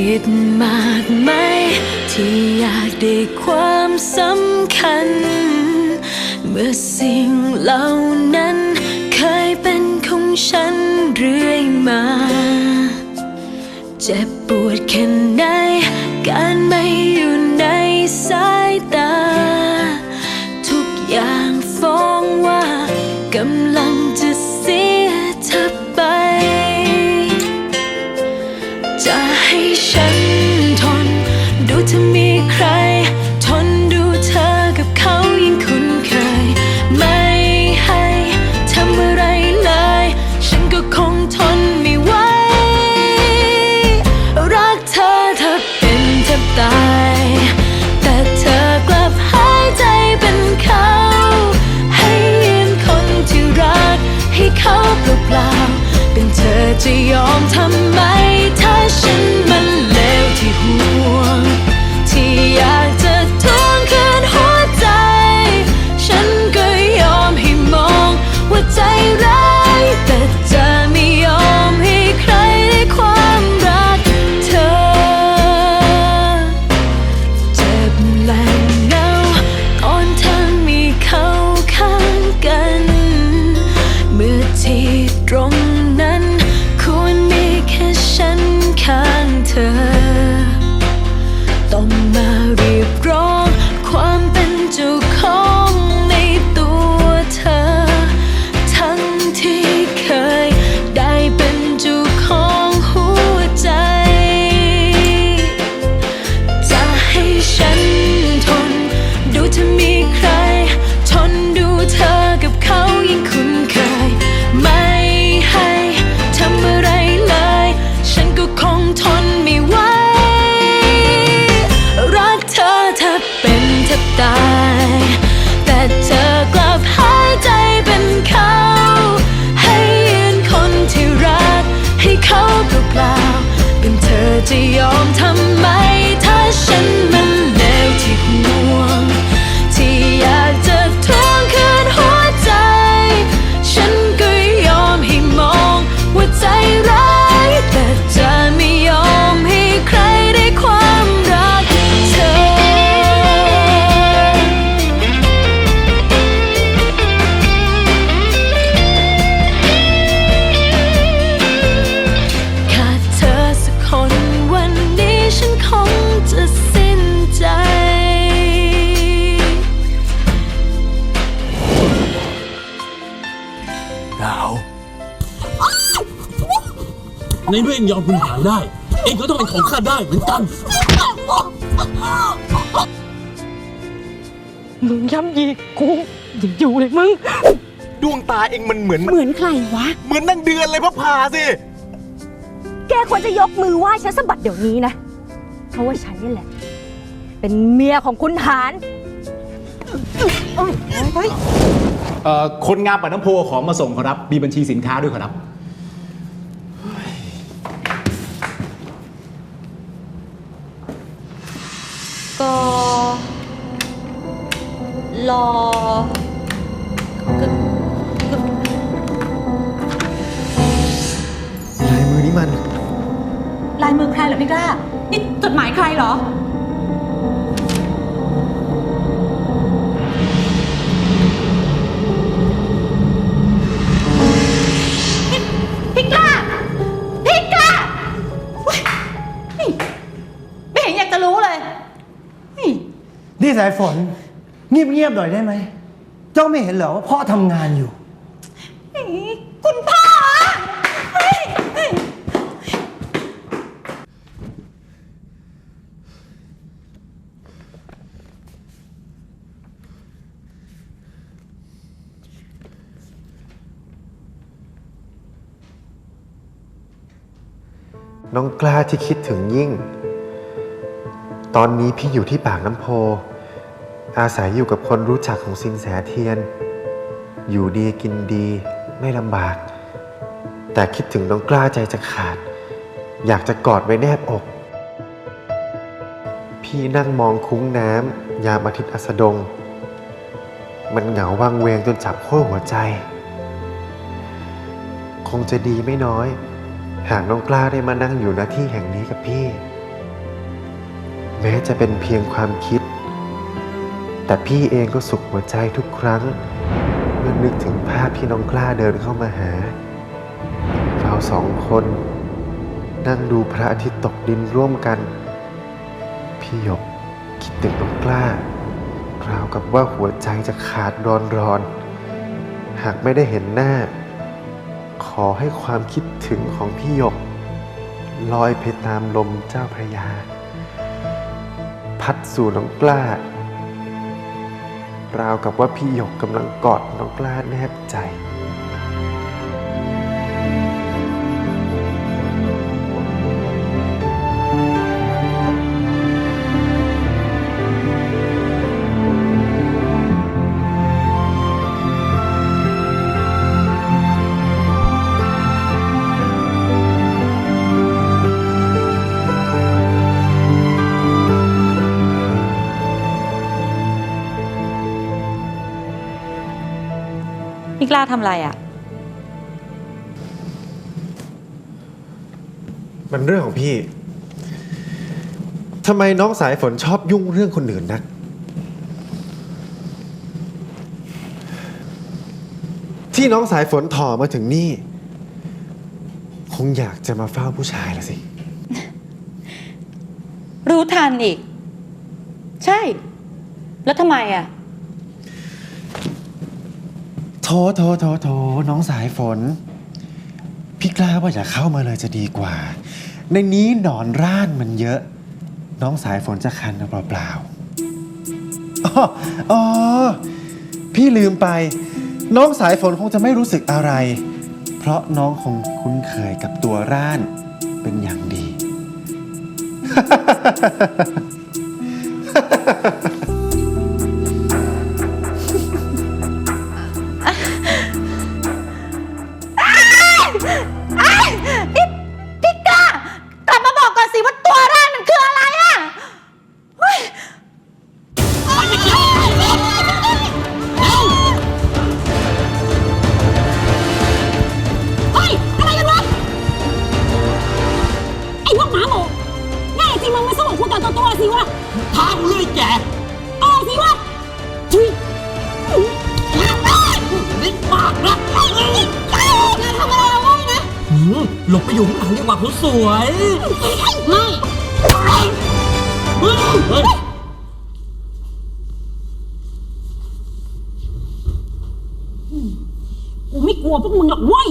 ผิดมากไหม ที่อยากได้ความสำคัญ เมื่อสิ่งเหล่านั้น เคยเป็นของฉันเรื่อยมา เจ็บปวดแค่ไหนการไม่ จะยอมทำ เขาให้ยืนคนที่รัก ให้เขาเปล่าๆเป็นเธอจะยอมทำไมถ้าฉันมัน ดาว ในเมื่อเองยอมคุณหางได้ เองก็ต้องเป็นของข้าได้เหมือนกัน มึงย้ำยีกูอย่าอยู่เลยมึง ดวงตาเองมันเหมือน เหมือนใครวะ เหมือนนางเดือนเลยพระพาสิ แกควรจะยกมือไหว้ฉันสะบัดเดี๋ยวนี้นะ เพราะว่าฉันนี่แหละ เป็นเมียของคุณหาร เอ่อคนงานปัดน้ำโพของมาส่งครับ มีบัญชีสินค้าด้วยครับก็รอลายมือนี้มัน ลายมือใครเหรอพี่กล้า นี่จดหมายใครเหรอ นี่สายฝนเงียบๆหน่อยได้ไหม เจ้าไม่เห็นเหรอว่าพ่อทำงานอยู่ คุณพ่ออะเฮ้ยเฮ้ยน้องกล้าที่คิดถึงยิ่ง ตอนนี้พี่อยู่ที่ปากน้ำโพ อาศัยอยู่กับคนรู้จักของสินแสเทียน อยู่ดีกินดีไม่ลำบาก แต่คิดถึงน้องกล้าใจจะขาด อยากจะกอดไว้แนบอก พี่นั่งมองคุ้งน้ำยามอาทิตย์อัสดง มันเหงาวังเวงจนจับขั้วหัวใจ คงจะดีไม่น้อย หากน้องกล้าได้มานั่งอยู่ณที่แห่งนี้กับพี่ แม้จะเป็นเพียงความคิด แต่พี่เองก็สุขหัวใจทุกครั้ง เมื่อนึกถึงภาพที่น้องกล้าเดินเข้ามาหา เราสองคน นั่งดูพระอาทิตย์ตกดินร่วมกัน พี่หยกคิดถึงน้องกล้าราวกับว่าหัวใจจะขาดรอนรอนๆหากไม่ได้เห็นหน้า ขอให้ความคิดถึงของพี่หยก ลอยไปตามลมเจ้าพระยา พัดสู่น้องกล้า ราวกับว่าพี่หยกกำลังกอดน้องกล้าแนบใจ พี่กล้าทำอะไรอะ มันเรื่องของพี่ ทำไมน้องสายฝนชอบยุ่งเรื่องคนอื่นนัก ที่น้องสายฝนถ่อมาถึงนี่ คงอยากจะมาเฝ้าผู้ชายละสิ รู้ทันอีก ใช่ แล้วทำไมอะ โถโถโถโถน้องสายฝน พี่กล้าว่าอย่าเข้ามาเลยจะดีกว่า ในนี้หนอนร่านมันเยอะ น้องสายฝนจะคันเอาเปล่าๆอ๋ออ๋อ พี่ลืมไป น้องสายฝนคงจะไม่รู้สึกอะไร เพราะน้องคงคุ้นเคยกับตัวร่านเป็นอย่างดี พี่ หลบไปอยู่ข้างหลังดีกว่าเขาสวยไม่เฮ้ยเฮ้ยกูไม่กลัวพวกมึงหรอกเว้ย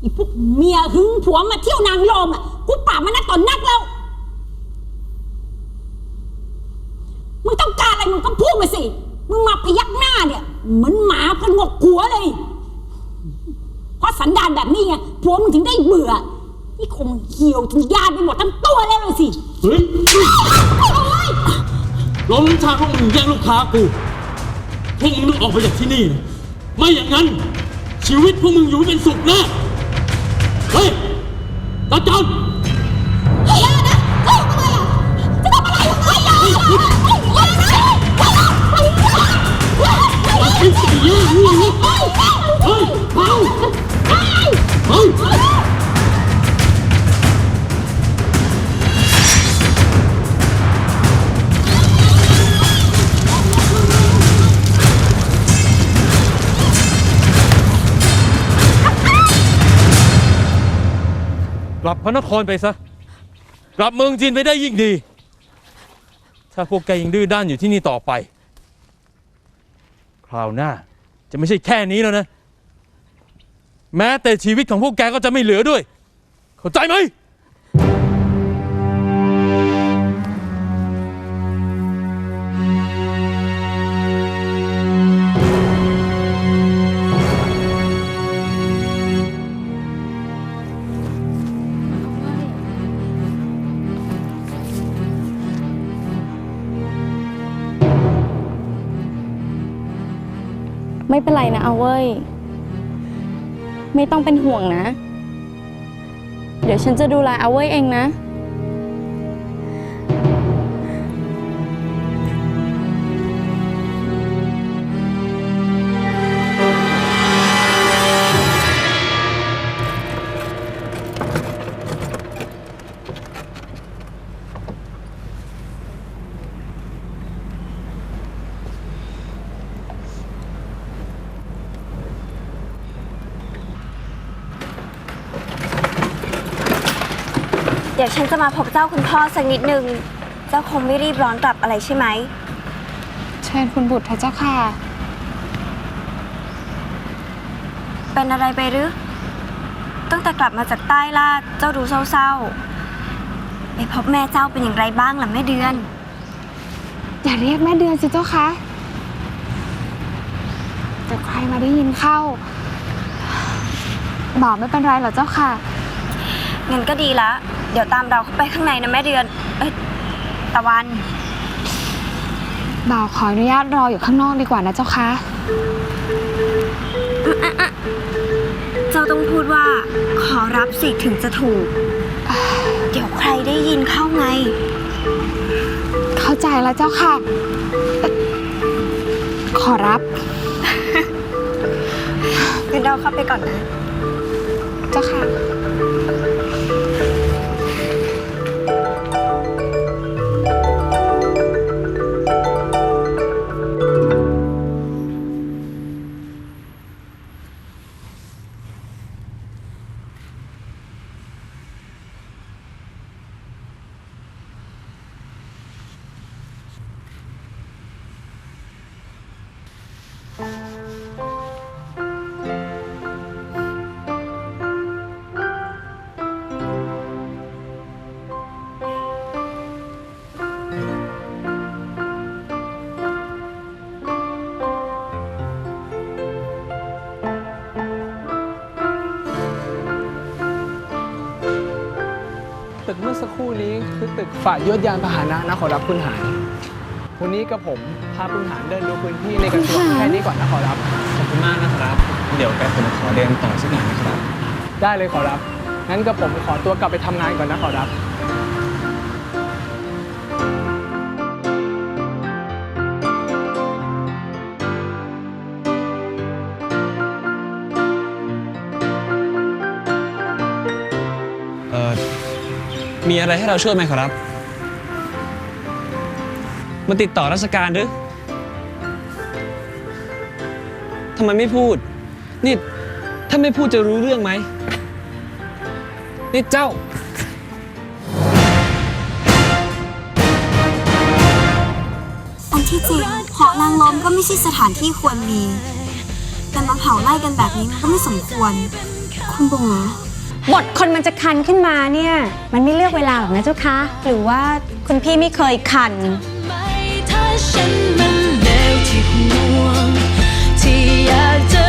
ไอ้พวกเมียหึงผัวมาเที่ยวนางรองอะกูปราบมันนักต่อนนักแล้ว มึงต้องการอะไรมึงก็พูดมาสิ มึงมาพยักหน้าเนี่ย เหมือนหมาพนงกหัวเลย สันดานแบบนี้ไงผัวมึงถึงได้เบื่อ นี่คงเหี่ยวจนยานไปหมดทั้งตัวแล้วเลยสิเฮ้ยล้มชาพวกมึงแย่งลูกค้ากูพวกมึงต้องออกไปจากที่นี่นะไม่อย่างนั้น ชีวิตพวกมึงอยู่ไม่เป็นสุขแน่เฮ้ยตาจอน กลับพระนครไปซะ กลับเมืองจีนไปได้ยิ่งดี ถ้าพวกแกยังดื้อด้านอยู่ที่นี่ต่อไป คราวหน้า จะไม่ใช่แค่นี้แล้วนะ แม้แต่ชีวิตของพวกแกก็จะไม่เหลือด้วย เข้าใจไหม ต้องเป็นห่วงนะ เดี๋ยวฉันจะดูแลเอาเว้ยเองนะ ดี๋ยวฉันจะมาพบเจ้าคุณพ่อสักนิดนึง เจ้าคงไม่รีบร้อนกลับอะไรใช่ไหม เชิญคุณบุตรเถอะเจ้าค่ะ เป็นอะไรไปหรือ ตั้งแต่กลับมาจากใต้ลาดเจ้าดูเศร้าๆ ไปพบแม่เจ้าเป็นอย่างไรบ้างล่ะแม่เดือน อย่าเรียกแม่เดือนสิเจ้าคะแต่ใครมาได้ยินเข้า บอกไม่เป็นไรหรอกเจ้าค่ะ งั้นก็ดีละ เดี๋ยวตามเราเข้าไปข้างในนะแม่เดือน เอ้ยตะวัน บ่าวขออนุญาตรออยู่ข้างนอกดีกว่านะเจ้าคะเจ้าต้องพูดว่า ขอรับสิถึงจะถูก เดี๋ยวใครได้ยินเข้าไง เข้าใจแล้วเจ้าค่ะเอ่อขอรับงั้นเราเข้าไปก่อนนะ เจ้าค่ะ ตึกเมื่อสักครู่นี้คือตึกฝ่ายยศยานพาหนะนะขอรับคุณหารวันนี้กับผมพาคุณหารเดินดูพื้นที่ในกระทรวงแค่นี้ก่อนนะขอรับ ขอบคุณมากนะครับ เดี๋ยวแกผมขอเดินต่อสักหน่อยนะครับ ได้เลยขอรับ งั้นกับผมขอตัวกลับไปทำงานก่อนนะขอรับ มีอะไรให้เราช่วยไหมครับ มาติดต่อราชการหรือทำไมไม่พูด นี่ ถ้าไม่พูดจะรู้เรื่องไหม นี่เจ้า อันที่จริงหอนางลมก็ไม่ใช่สถานที่ควรมี แต่มาเผาไล่กันแบบนี้มันก็ไม่สมควร คุณบุ๋ม บทคนมันจะคันขึ้นมาเนี่ย มันไม่เลือกเวลาหรอกนะเจ้าคะ หรือว่าคุณพี่ไม่เคยคัน ถ้าฉันมันเลวที่ห่วงที่อยากจะ